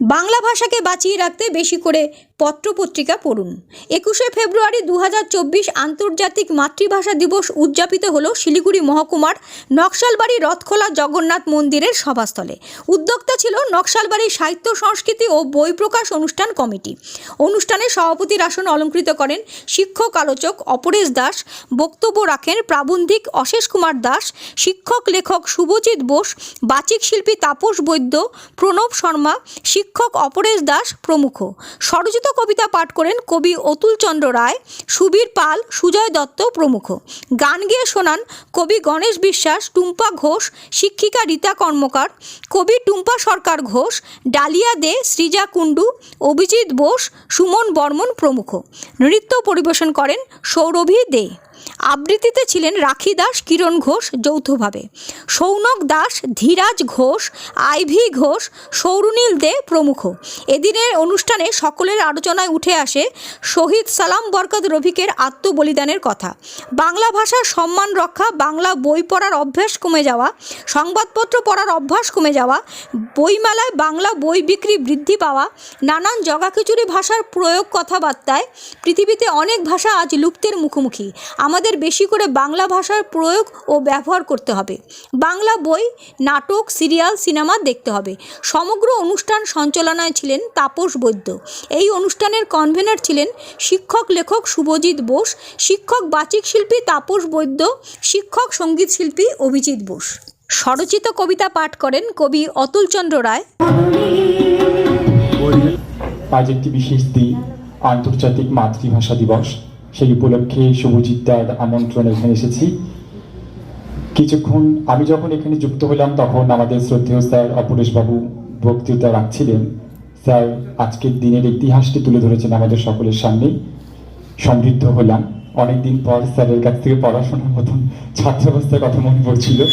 বাংলা ভাষাকে বাঁচিয়ে রাখতে বেশি করে পত্রপত্রিকা পড়ুন। একুশে ফেব্রুয়ারি দু হাজার চব্বিশ আন্তর্জাতিক মাতৃভাষা দিবস উদযাপিত হল শিলিগুড়ি মহকুমার নকশালবাড়ি রথখোলা জগন্নাথ মন্দিরের সভাস্থলে। উদ্যোক্তা ছিল নকশালবাড়ি সাহিত্য, সংস্কৃতি ও বই প্রকাশ অনুষ্ঠান কমিটি। অনুষ্ঠানে সভাপতির আসন অলঙ্কৃত করেন শিক্ষক আলোচক অপরেশ দাস, বক্তব্য রাখেন প্রাবন্ধিক অশেষ কুমার দাস, শিক্ষক লেখক শুভজিৎ বোস, বাচিক শিল্পী তাপস বৈদ্য, প্রণব শর্মা, শিক্ষক অপরেশ দাস প্রমুখ। স্বরচিত কবিতা পাঠ করেন কবি অতুল চন্দ্র রায়, সুবীর পাল, সুজয় দত্ত প্রমুখ। গান গিয়ে শোনান কবি গণেশ বিশ্বাস, টুম্পা ঘোষ, শিক্ষিকা রীতা কর্মকার, কবি টুম্পা সরকার ঘোষ, ডালিয়া দে, সৃজা কুণ্ডু, অভিজিৎ বোস, সুমন বর্মন প্রমুখ। নৃত্য পরিবেশন করেন সৌরভী দে। আবৃত্তিতে ছিলেন রাখি দাস, কিরণ ঘোষ যৌথভাবে। সৌনক দাস, ধীরাজ ঘোষ, আইভি ঘোষ, সৌরুনীল দে প্রমুখ। এদিনের অনুষ্ঠানে সকলের আলোচনায় উঠে আসে শহীদ সালাম বরকত রফিকের আত্মবলিদানের কথা। বাংলা ভাষার সম্মান রক্ষা, বাংলা বই পড়ার অভ্যাস কমে যাওয়া, সংবাদপত্র পড়ার অভ্যাস কমে যাওয়া, বইমেলায় বাংলা বই বিক্রি বৃদ্ধি পাওয়া, নানান জগাখিচুড়ি ভাষার প্রয়োগ কথাবার্তায় পৃথিবীতে অনেক ভাষা আজ লুপ্তের মুখোমুখি। আমাদের বেশি করে বাংলা ভাষার প্রয়োগ ও ব্যবহার করতে হবে। বাংলা বই, নাটক, সিরিয়াল, সিনেমা দেখতে হবে। সমগ্র অনুষ্ঠান সঞ্চালনায় ছিলেন তাপস বৈদ্য। এই অনুষ্ঠানের কনভেনার ছিলেন শিক্ষক লেখক শুভজিৎ বোস, শিক্ষক বাচিক শিল্পী তাপস বৈদ্য, শিক্ষক সংগীত শিল্পী অভিজিৎ বোস। স্বরচিত কবিতা পাঠ করেন কবি অতুলচন্দ্র রায়। আজ একটি বিশেষ দিন, আন্তর্জাতিক মাতৃভাষা দিবস। সেই উপলক্ষে শুভজিৎদার আমন্ত্রণ এখানে এসেছি। কিছুক্ষণ আমি যখন এখানে যুক্ত হলাম তখন আমাদের শ্রদ্ধেয় স্যার অপরেশবাবু বক্তৃতা রাখছিলেন। স্যার, আজকের দিনের ইতিহাসটি তুলে ধরেছেন আমাদের সকলের সামনে। সমৃদ্ধ হলাম। অনেকদিন পর স্যারের কাছ থেকে পড়াশোনার মতন ছাত্রাবস্থার কথা মনে পড়ছিল।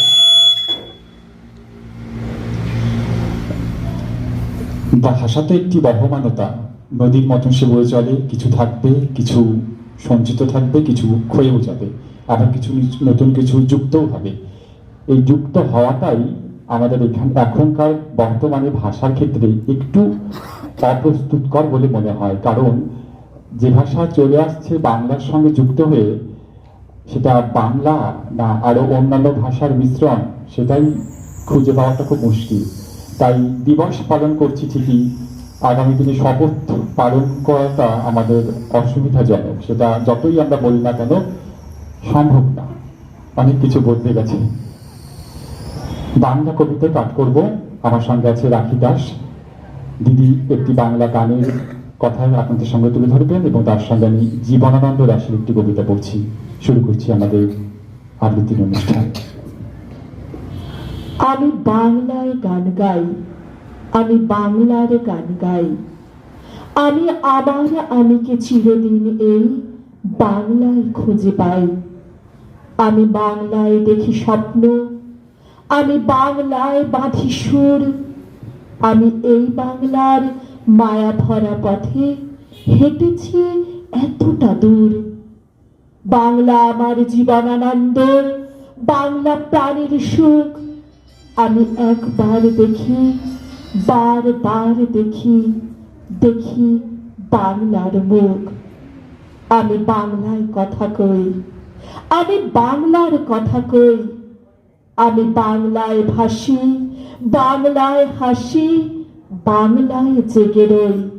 ভাষা তো একটি বহমানতা। নদীর মতন সে বয়ে চলে, কিছু থাকবে, কিছু সঞ্চিত থাকবে, কিছু ক্ষয়েও যাবে, আবার কিছু নতুন কিছু যুক্তও হবে। এই যুক্ত হওয়াটাই আমাদের এখান, এখনকার বর্তমানে ভাষার ক্ষেত্রে একটু অপ্রস্তুতকর বলে মনে হয়। কারণ যে ভাষা চলে আসছে বাংলার সঙ্গে যুক্ত হয়ে, সেটা বাংলা না আরও অন্যান্য ভাষার মিশ্রণ, সেটাই খুঁজে পাওয়াটা খুব মুশকিল। তাই দিবস পালন করছি ঠিকই। আগামী দিনে শপথ পালন করাটা আমাদের অসুবিধাজনক। সেটা যতই আমরা বলি না কেন, সম্ভব না। অনেক কিছু বদলে গেছে। বাংলা কবিতা পাঠ করব। আমার সঙ্গে আছে রাখি দাস। দিদি একটি বাংলা গানের কথা আপনাদের সঙ্গে তুলে ধরবেন এবং তার সঙ্গে আমি জীবনানন্দ দাসের একটি কবিতা পড়ছি শুরু করছি আমাদের আবৃত্তির অনুষ্ঠান। আমি বাংলায় গান গাই। আমি বাংলার গান গাই। আমি আবার আমিকে চিরদিন এই বাংলায় খুঁজে পাই। আমি বাংলায় দেখি স্বপ্ন, আমি বাংলায় বাঁধি সুর। আমি এই বাংলার মায়া ভরা পথে হেঁটেছি এতটা দূর। বাংলা আমার জীবনানন্দ, বাংলা প্রাণীর সুখ। আমি একবার দেখি, বারবার দেখি দেখি বাংলার মুখ। আমি বাংলায় কথা কই। আমি বাংলার কথা কই। আমি বাংলায় ভাসি, বাংলায় হাসি, বাংলায় জেগে রই।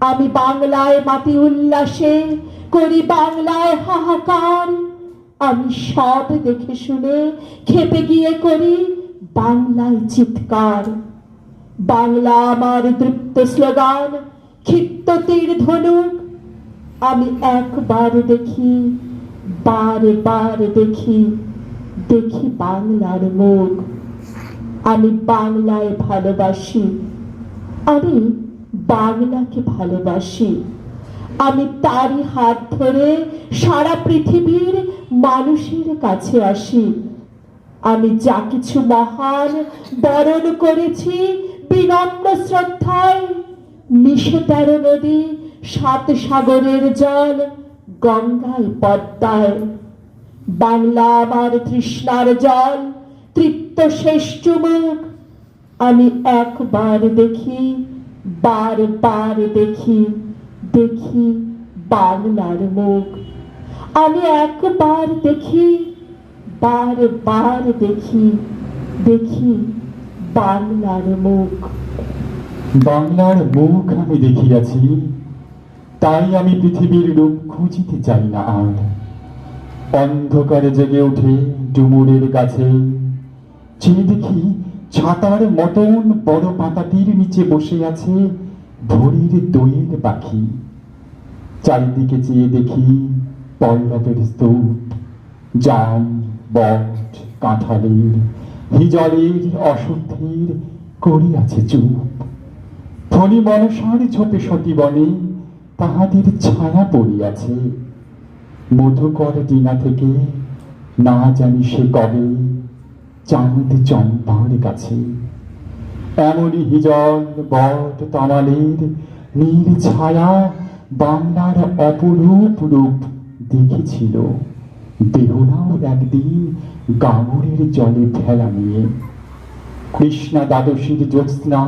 আমি বাংলায় মাটি উল্লাসে করি বাংলায় হাহাকার। আমি সব দেখে শুনে খেপে গিয়ে করি বাংলায় চিৎকার। বাংলা আমার দৃপ্ত স্লোগান, ক্ষিপ্ত তীর ধনুক। আমি একবার দেখি বারে বার দেখি দেখি বাংলার মুখ। আমি বাংলায় ভালোবাসি। আমি বাংলাকে ভালোবাসি। আমি তারই হাত ধরে সারা পৃথিবীর মানুষের কাছে আসি। আমি যা কিছু মহান বরণ করেছি বিনম্র শ্রদ্ধায় মিশে তেরো নদী, সাত সাগরের জল গঙ্গায় পদ্মায়। বাংলা আমার তৃষ্ণার জল, তৃপ্ত শেষ চুমুক। আমি একবার দেখি বারবার দেখি দেখি বাংলার মুখ। আমি একবার দেখি বারবার দেখি দেখি বাংলার মুখ। বাংলার মুখ আমি দেখিয়াছি, তাই আমি পৃথিবীর রূপ খুঁজিতে চাই না আর। অন্ধকারে জেগে ওঠে ডুমুরের কাছে চেয়ে দেখি ছাতার মতন বড় পাতাটির নিচে বসে আছে ভোরের দোয়েল পাখি। চারিদিকে চেয়ে দেখি পল্লবের স্তূপ জাম বট, কাঁঠালের। হিজলের অশুদ্ধির করিয়াছে চুপ। ফণি মনসার ঝোপে সতী বনে, তাহাদের ছায়া পড়িয়াছে মধুকর ডিনা থেকে না জানি সে কবে চাঁদ চম্পার কাছে। এমনই হিজল বট তামালের নীল ছায়া বাংলার অপরূপ রূপ দেখেছিল। দেহনাও একদিন গাঙুরের জলে ফেলা নিয়ে। কৃষ্ণা দ্বাদশীর জ্যোৎস্না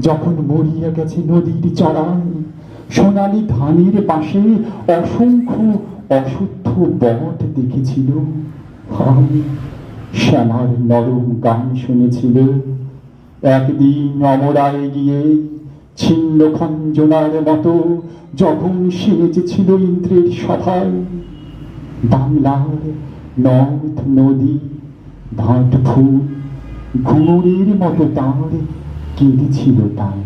যখন মরিয়া গেছে নদীর চড়ায় সোনালি ধানের পাশে অসংখ্য অশুদ্ধ বট দেখেছিল। শ্যামার নরম গান শুনেছিল। একদিন অমরায় গিয়ে ছিন্ন খঞ্জনার মতো যখন সেজেছিল ইন্দ্রের সভায় বাংলার নদ নদী, ভাট ফুল ঘুমুরের মতো তাঁর কেঁদেছিল তাই।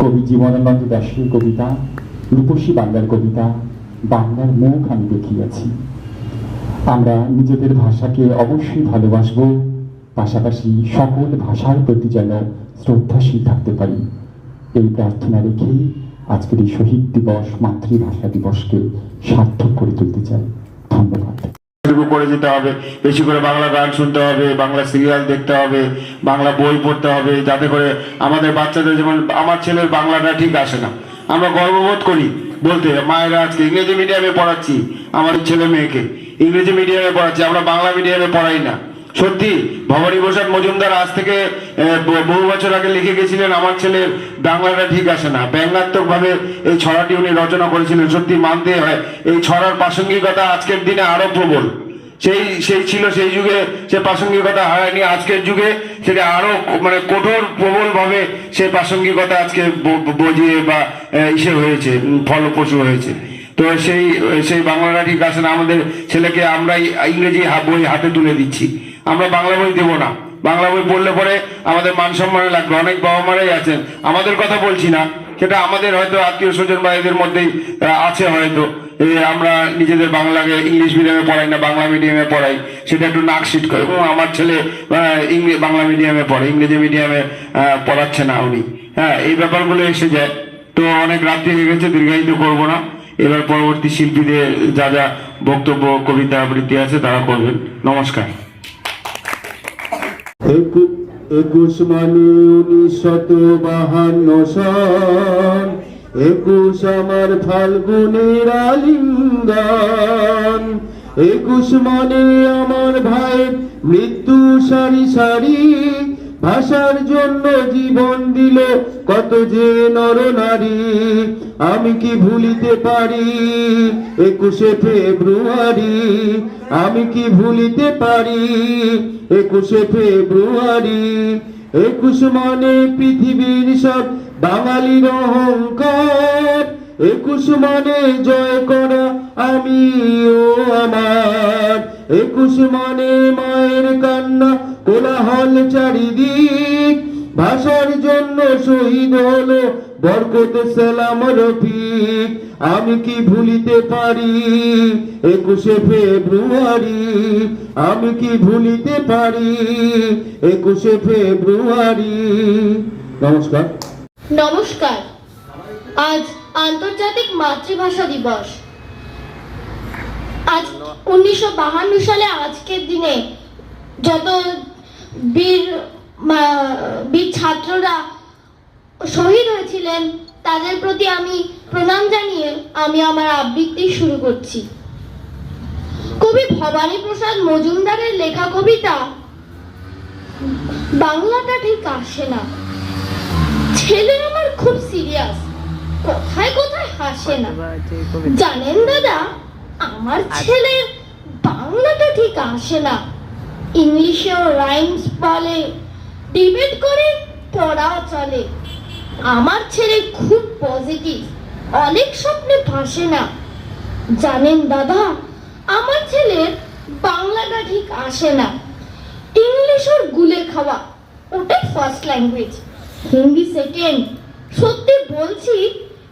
কবি জীবনানন্দ দাসের কবিতা, রূপসী বাংলার কবিতা, বাংলার মুখ আমি দেখিয়াছি। আমরা নিজেদের ভাষাকে অবশ্যই ভালোবাসব, পাশাপাশি সকল ভাষার প্রতি যেন শ্রদ্ধাশীল থাকতে পারি। এই প্রার্থনা রেখেই আজকের এই শহীদ দিবস, মাতৃভাষা দিবসকে সার্থক করে তুলতে চাই। ধন্যবাদ। করে যেতে হবে। বেশি করে বাংলা গান শুনতে হবে, বাংলা সিরিয়াল দেখতে হবে, বাংলা বই পড়তে হবে, যাতে করে আমাদের বাচ্চাদের যেমন, আমার ছেলের বাংলাটা ঠিক আসে না। আমরা গর্ববোধ করি বলতে, মায়েরা, আজকে ইংরেজি মিডিয়ামে পড়াচ্ছি আমার ছেলে মেয়েকে। ইংরেজি মিডিয়ামে পড়াচ্ছি, আমরা বাংলা মিডিয়ামে পড়াই না। সত্যি, ভবানী প্রসাদ মজুমদার আজ থেকে বহু বছর আগে লিখে গেছিলেন, আমার ছেলের বাংলাটা ঠিক আসে না। ব্যঙ্গাত্মক ভাবে এই ছড়াটি উনি রচনা করেছিলেন, সত্যি মানতে হয়। এই ছড়ার প্রাসঙ্গিকতা আজকের দিনে আরও প্রবল। সেই সেই ছিল সেই যুগে, সে প্রাসঙ্গিকতা হারায়নি। আজকের যুগে সেটা আরও মানে কঠোর প্রবল ভাবে সেই প্রাসঙ্গিকতা আজকে বজিয়ে বা ইসে হয়েছে ফলপ্রসূ হয়েছে। তো সেই সেই বাংলাটা ঠিক আছে না। আমাদের ছেলেকে আমরা ইংরেজি বই হাতে তুলে দিচ্ছি। আমরা বাংলা বই দেবো না। বাংলা বই পড়লে পরে আমাদের মান সম্মানে লাগবে। অনেক বাবা মারাই আছেন। আমাদের কথা বলছি না। সেটা আমাদের হয়তো আত্মীয় স্বজন বা এদের মধ্যেই আছে হয়তো। আমরা নিজেদের বাংলাকে ইংলিশ মিডিয়ামে পড়াই না, বাংলা মিডিয়ামে পড়াই। সেটা একটু নাক নাকশিট করে। এবং আমার ছেলে ইংরে- বাংলা মিডিয়ামে পড়ে। ইংরেজি মিডিয়ামে পড়াচ্ছে না উনি। হ্যাঁ এই ব্যাপারগুলো এসে যায়। তো অনেক রাত্রি হয়ে গেছে, দীর্ঘায়িত করব না। এবার পরবর্তী শিল্পীদের যা যা বক্তব্য, কবিতা, আবৃত্তি আছে, তারা করবেন। নমস্কার। একুশ মানে উনিশশত বাহান্ন সন একুশ আমার ফাল্গুনের আলিঙ্গন একুশ মানে আমার ভাই মৃত্যু সারি সারি ভাষার জন্য জীবন দিল কত যে নর নারী। আমি কি ভুলিতে পারি? একুশে ফেব্রুয়ারি। আমি কি ভুলিতে পারি? একুশে ফেব্রুয়ারি। একুশ মানে পৃথিবীর সব বাঙালির অহংকার। একুশ মানে জয় করা আমি ও আমার। একুশ মানে মায়ের কান্না কোলাহল চারিদিক, ভাষার জন্য শহীদ হলো বরকত, সালাম, রফিক। আমি কি ভুলিতে পারি? একুশে ফেব্রুয়ারি। আমি কি ভুলিতে পারি? একুশে ফেব্রুয়ারি। নমস্কার। নমস্কার। আজ আন্তর্জাতিক মাতৃভাষা দিবস। আজ উনিশশো সালে আজকের দিনে যত বীর বীর ছাত্ররা শহীদ হয়েছিলেন তাদের প্রতি আমি প্রণাম জানিয়ে আমি আমার আবৃত্তি শুরু করছি। কবি ভবানী প্রসাদ মজুমদারের লেখা কবিতা বাংলাটা ঠিক আসে না। ছেলে আমার খুব সিরিয়াস কোথায় কোথায় হাসে না। জানেন দাদা আমার ছেলের বাংলাটা ঠিক আসে না। ইংলিশেও রাইমস বলে ডিবেট করে পড়াও চলে। আমার ছেলে খুব পজিটিভ অনেক স্বপ্নে ভাসে না। জানেন দাদা, আমার ছেলের বাংলাটা ঠিক আসে না। ইংলিশ ওর গুলে খাওয়া ওটাই ফার্স্ট ল্যাঙ্গুয়েজ হিন্দি সেকেন্ড সত্যি বলছি,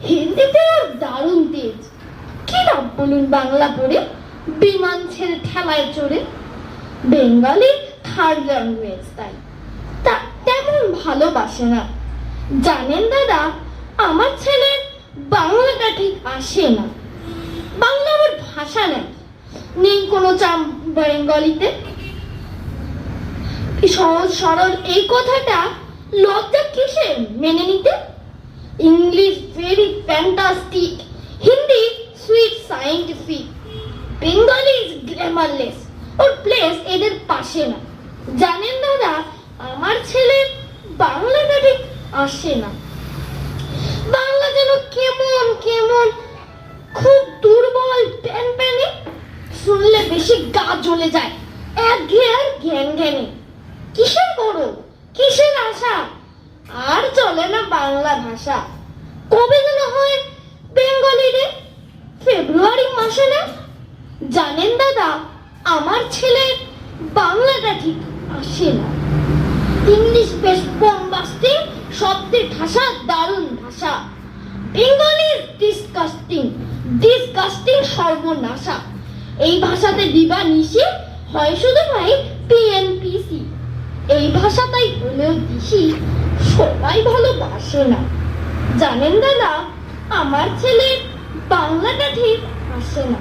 হিন্দিতে ওর দারুণ তেজ। কি নাম বলুন বাংলা পড়ে? বিমান ছেড়ে ঠেলায় চড়ে। বেঙ্গলি, থার্ড ল্যাঙ্গুয়েজ, তাই। তা তেমন ভালোবাসে না। জানেন দাদা, আমার ছেলে বাংলাটা ঠিক আসে না। বাংলা আমার ভাষা নেই। নেই কোনো চাম বেঙ্গলিতে? সহজ সরল এই কথাটা লজ্জা কিসে মেনে নিতে? English very fantastic Hindi sweet scientific Bengali is glamourless or place এদের পাশে না। জানেন দাদা, আমার ছেলে বাংলাটা ঠিক আসে না। বাংলা যেন কেমন কেমন, খুব দুর্বল, প্যান প্যানে শুনলে বেশি গা জ্বলে যায়। একঘেয়ে আর জ্ঞান জ্ঞানে কিসের গরম কিসের আশা? আর চলে না বাংলা ভাষা। কবে যেন হয় বেঙ্গলি ডে ফেব্রুয়ারি মাসে না? জানেন দাদা আমার ছেলে বাংলাটা ঠিক আসে না। ইংলিশ বেশ বোমবাস্টিং শব্দে ঠাসা দারুণ ভাষা। বেঙ্গলি ডিসকাস্টিং ডিসকাস্টিং সর্বনাশা। এই ভাষাতে দিবা নিশি হয় শুধু ভাই পিএনপিসি এই ভাষাটাই হলেও দিশি, সবাই ভালোবাসে না। জানেন দাদা, আমার ছেলে বাংলাটা ঠিক আসে না।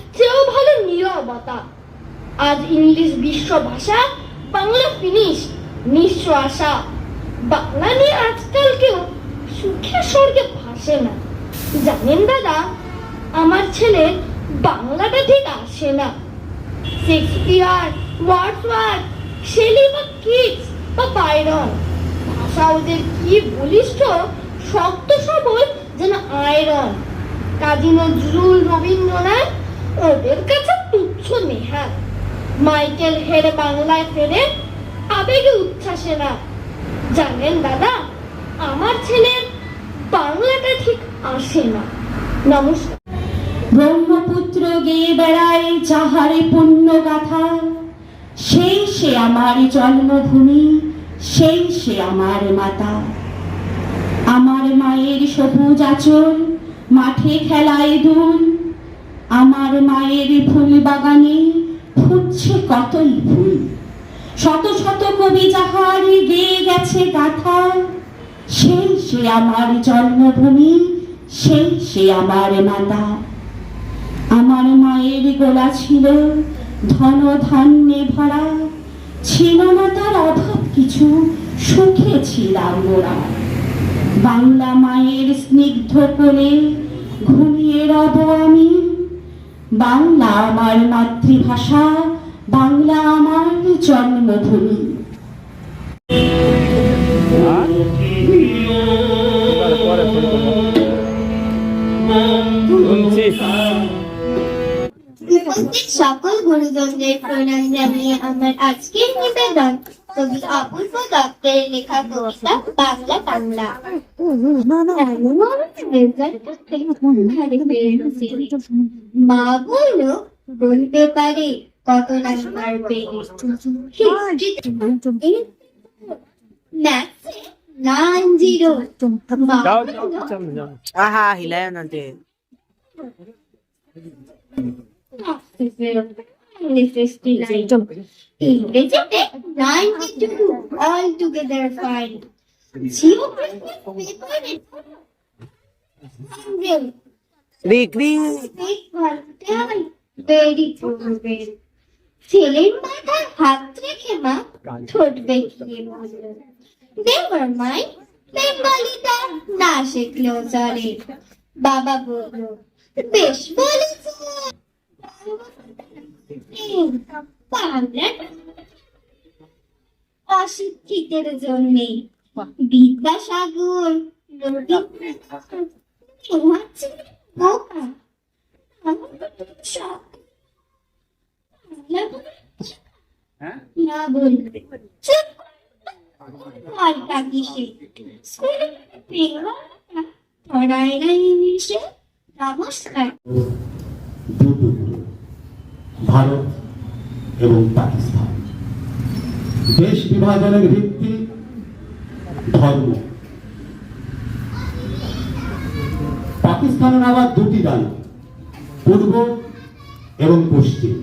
নীরবতা আজ ইংলিশ বিশ্ব ভাষা, বাংলা ফিনিশ নিঃস্ব আশা। বাংলা নিয়ে আজকাল কেউ সুখে স্বর্গে ভাসে না। জানেন দাদা, আমার ছেলে বাংলাটা ঠিক আসে না। শেক্সপিয়ার শেলি বা কিটস বা বাইরন, ভাষা ওদের কি বলিষ্ঠ, শক্ত সবল যেন আয়রন। কাজী নজরুল রবীন্দ্রনাথ ওদের কাছে তুচ্ছ নেহাত মাইকেল হেরে বাংলায় ফেরে আবেগে উচ্ছ্বাসে না। জানেন দাদা, আমার ছেলের বাংলাটা ঠিক আসে না। নমস্কার। ব্রহ্মপুত্র গেয়ে বেড়ায় যাহারে পুণ্য গাথা সেই সে আমার জন্মভূমি, সেই সে আমার মাতা। আমার মায়ের সবুজ আচল, মাঠে খেলায় দুল আমার মায়ের ফুল বাগানে ফুটছে কতই ফুল। শত শত কবি যাহার গেয়ে গেছে গাথা, সেই সে আমার জন্মভূমি, সেই সে আমার মাতা। আমার মায়ের গোলা ছিল ধন ধান্যে ভরা, ছিল না তার অভাব কিছু, সুখে ছিলাম মোরা বাংলা মায়ের স্নিগ্ধ কোলে ঘুমিয়ে রব আমি বাংলা আমার মাতৃভাষা বাংলা আমার জন্মভূমি। সকল গুরুজনদের প্রণাম জানিয়ে আমার আজকের নিবেদন। Tôi ở cuối với gặp kề này ta cửa sắp bàn lá tầm lạ. Nó nó là nó về cái cái hai đến về mà vui nữa đừng đưa ba đi. Còn tôi là mày về Nancy ನಾಂಜಿರು ಆಹಾ ಇಲ್ಲ ನಂತೆ 92 all together fine. ছেলের মাথায় হাত রেখে মা ঠোঁট বেঁকিয়ে বলল নেভার মাইন্ড না শিখলেও চলে বাবা বলল বেশ বলেছে অশিক্ষিতের জন্যে বিদ্যাসাগর সব না বলবে চুপ ঘণ্টা কিসে স্কুলে পড়ায় না ইংলিশে নমস্কার। ভারত এবং পাকিস্তান। দেশ বিভাজনের ভিত্তি ধর্ম। পাকিস্তানের আবার দুটি রাজ্য পূর্ব এবং পশ্চিম।